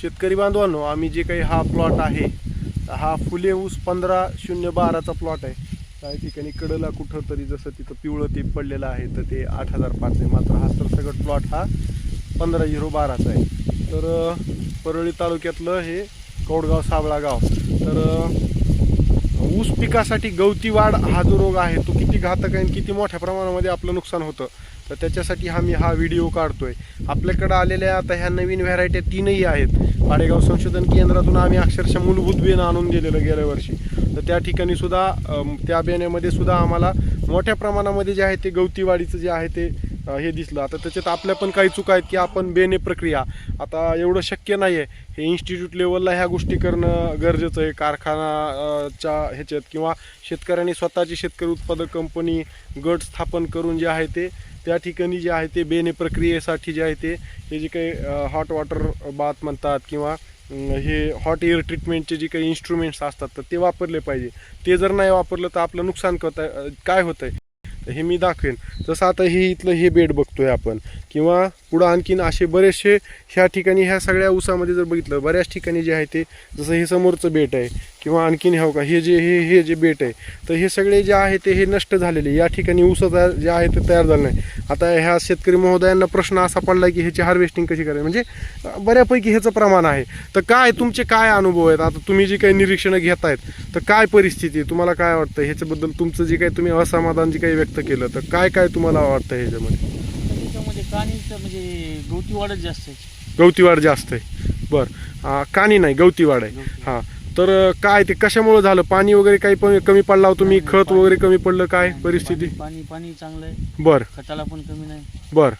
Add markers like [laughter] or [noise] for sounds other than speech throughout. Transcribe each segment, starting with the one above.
शेतकरी बांधवांनो आम्ही जे काही हा प्लॉट आहे हा फुले ऊस पंधरा शून्य बाराचा प्लॉट आहे. काही ठिकाणी कडला कुठं तरी जसं तिथं पिवळं ते पडलेलं आहे तर ते आठ हजार पाच आहे. मात्र हा सरसगट प्लॉट हा पंधरा झिरो बाराचा आहे. तर परळी तालुक्यातलं हे कौडगाव साबळा गाव. तर ऊस पिकासाठी गवती वाढ हा जो रोग आहे तो किती घातक आहे आणि किती मोठ्या प्रमाणामध्ये आपलं नुकसान होतं तर त्याच्यासाठी हा मी हा व्हिडिओ काढतोय. आपल्याकडं आलेल्या आता ह्या नवीन व्हरायट्या तीनही आहेत. पाडेगाव संशोधन केंद्रातून आम्ही अक्षरशः मूलभूत बियाणं आणून दिलेलं गेल्या वर्षी. तर त्या ठिकाणी सुद्धा त्या बियाण्यामध्ये सुद्धा आम्हाला मोठ्या प्रमाणामध्ये जे आहे ते गवती वाढीचं जे आहे ते हे दिसलं. आता त्याच्यात आपल्या पण काही चुका आहेत की आपण बेने प्रक्रिया. आता एवढं शक्य नाही आहे हे इन्स्टिट्यूट लेवलला ह्या गोष्टी करणं गरजेचं आहे. कारखानाच्या ह्याच्यात किंवा शेतकऱ्यांनी स्वतःची शेतकरी उत्पादक कंपनी गट स्थापन करून जे आहे ते त्या ठिकाणी जे आहे ते बेने प्रक्रियेसाठी जे आहे ते हे जे काही हॉट वॉटर बाथ म्हणतात किंवा हे हॉट एअर ट्रीटमेंटचे जे काही इन्स्ट्रुमेंट्स असतात तर ते वापरले पाहिजे. ते जर नाही वापरलं तर आपलं नुकसान करत आहे. काय होतं आहे तर हे मी दाखवेन. जसं आता हे इथलं हे बेड बघतोय आपण. किंवा पुढं आणखीन असे बरेचसे ह्या ठिकाणी ह्या सगळ्या ऊसामध्ये जर बघितलं बऱ्याच ठिकाणी जे आहे ते जसं हे समोरचं बेट आहे किंवा आणखीन हे हो का हे जे हे हे जे बेट आहे तर हे सगळे जे आहे ते हे नष्ट झालेले. या ठिकाणी ऊस जे आहे ते तयार झालं नाही. आता ह्या शेतकरी महोदयांना प्रश्न असा पडला की ह्याची हार्वेस्टिंग कशी करायची म्हणजे बऱ्यापैकी ह्याचं प्रमाण आहे. तर काय तुमचे काय अनुभव आहेत? आता तुम्ही जी काही निरीक्षणं घेत आहेत तर काय परिस्थिती तुम्हाला काय वाटतं? ह्याच्याबद्दल तुमचं जे काही तुम्ही असमाधान जे काही व्यक्त केलं तर काय काय तुम्हाला वाटतं ह्याच्यामध्ये? त्याच्यामध्ये कानीचं म्हणजे गवती जास्त आहे. गवती वाढ जास्त आहे. बरं. कानी नाही गवती वाढ आहे. गवती. हां. तर अं, काय ते कशामुळे झालं? पाणी वगैरे काही पण कमी पडला होतं तुम्ही? नाही, खत पाणी- वगैरे कमी पडलं काय परिस्थिती? पाणी पाणी पाणी चांगलं आहे. बर. खताला पण कमी नाही. बर.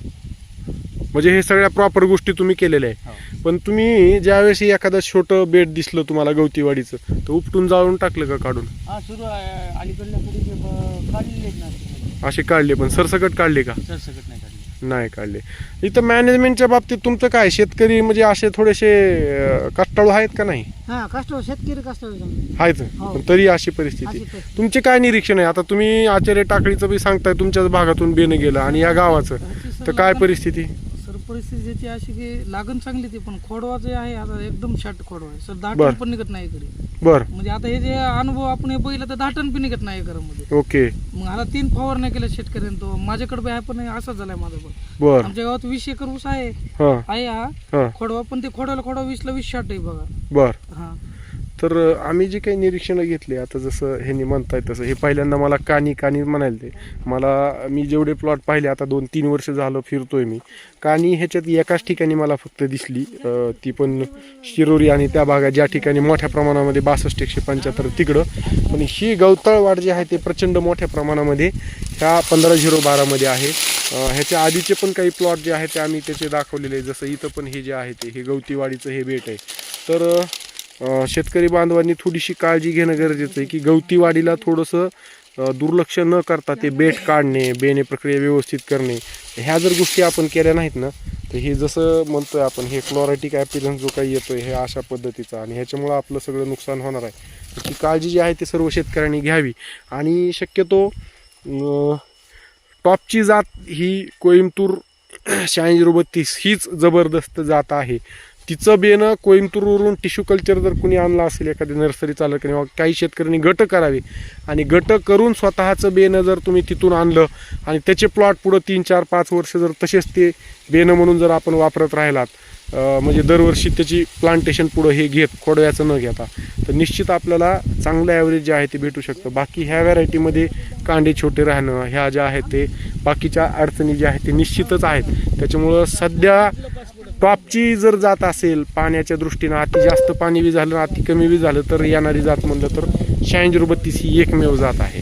म्हणजे हे सगळ्या प्रॉपर गोष्टी तुम्ही केलेल्या आहे हो. पण तुम्ही ज्यावेळेस एखादं छोटं बेड दिसलं तुम्हाला गवतीवाडीचं तर उपटून जाळून टाकलं का काढून? हा सुरू आहे. अलीकडल्या कडे ते ब- काढलेले आहेत ना. असे काढले पण. सरसकट काढले का? सरसकट नाही काढले. नाही काढले. इथं मॅनेजमेंटच्या बाबतीत तुमचं काय? शेतकरी म्हणजे असे थोडेसे अं, कष्टाळू आहेत का नाही? हा कष्ट शेतकरी कष्ट आहेत हो. पण तरी अशी परिस्थिती. तुमचे काय निरीक्षण आहे? आता तुम्ही आचार्य टाकळीचं बी सांगताय तुमच्याच भागातून बेनं गेलं आणि या गावाचं. तर काय परिस्थिती? परिस्थिती त्याची अशी की लागण चांगली ती पण खोडवा जे आहे आता एकदम शाट खोडवा आहे. सर बर. दाटण पण निघत नाही कधी बर. म्हणजे आता हे जे अनुभव आपण हे बघितलं तर दाटण पण निघत नाही घरामध्ये. ओके. मग हाला तीन फवारण्या केल्या शेतकऱ्यांनी तो. माझ्याकडे बी आहे पण असाच झालाय माझा पण. बर. आमच्या गावात वीस एकर ऊस आहे. हा. आहे हा. हा. खोडवा पण ते खोडवाला खोडवा वीसला वीस शाट आहे बघा. बर. हा. तर आम्ही जे काही निरीक्षणं घेतली आता जसं ह्यांनी म्हणताय तसं हे पहिल्यांदा मला कानी कानी म्हणायला ते मला मी जेवढे प्लॉट पाहिले आता दोन तीन वर्ष झालं फिरतोय मी. कानी ह्याच्यात एकाच ठिकाणी मला फक्त दिसली ती पण शिरोरी आणि त्या भागात ज्या ठिकाणी मोठ्या प्रमाणामध्ये बासष्ट एकशे पंच्याहत्तर तिकडं. पण ही गवतळ जी आहे ते प्रचंड मोठ्या प्रमाणामध्ये ह्या पंधरा झिरो बारामध्ये आहे. ह्याच्या आधीचे पण काही प्लॉट जे आहेत ते आम्ही त्याचे दाखवलेले आहे. जसं इथं पण हे जे आहे ते हे गवतीवाडीचं हे बेट आहे. तर शेतकरी बांधवांनी थोडीशी काळजी घेणं गरजेचं आहे की गवती वाढीला थोडंसं दुर्लक्ष न करता ते बेट काढणे बेणे प्रक्रिया व्यवस्थित करणे ह्या जर गोष्टी आपण केल्या नाहीत ना तर हे जसं म्हणतोय आपण हे क्लोरायटिक ॲपिरन्स जो काही येतोय हे अशा पद्धतीचा आणि ह्याच्यामुळं आपलं सगळं नुकसान होणार आहे. ती काळजी जी आहे ती सर्व शेतकऱ्यांनी घ्यावी. आणि शक्यतो टॉपची जात ही कोईमतूर [clears throat] शहाऐंशी बत्तीस हीच जबरदस्त जात आहे. तिचं बेनं कोईमतूरवरून टिश्यू कल्चर जर कुणी आणलं असेल एखादी नर्सरी चालक किंवा काही शेतकऱ्यांनी गट करावे आणि गट करून स्वतःचं बेनं जर तुम्ही तिथून आणलं आणि त्याचे प्लॉट पुढं तीन चार पाच वर्ष जर तसेच ते बेनं म्हणून जर आपण वापरत राहिलात म्हणजे दरवर्षी त्याची प्लांटेशन पुढं हे घेत खोडव्याचं न घेता तर निश्चित आपल्याला चांगलं ॲव्हरेज जे आहे ते भेटू शकतं. बाकी ह्या व्हरायटीमध्ये कांडे छोटे राहणं ह्या ज्या आहेत ते बाकीच्या अडचणी ज्या आहेत ते निश्चितच आहेत. त्याच्यामुळं सध्या टॉपची जर जात असेल पाण्याच्या दृष्टीनं अति जास्त पाणी बी झालं अति कमी बी झालं तर येणारी जात म्हणलं तर शहाऐंशी बत्तीस ही एकमेव जात आहे.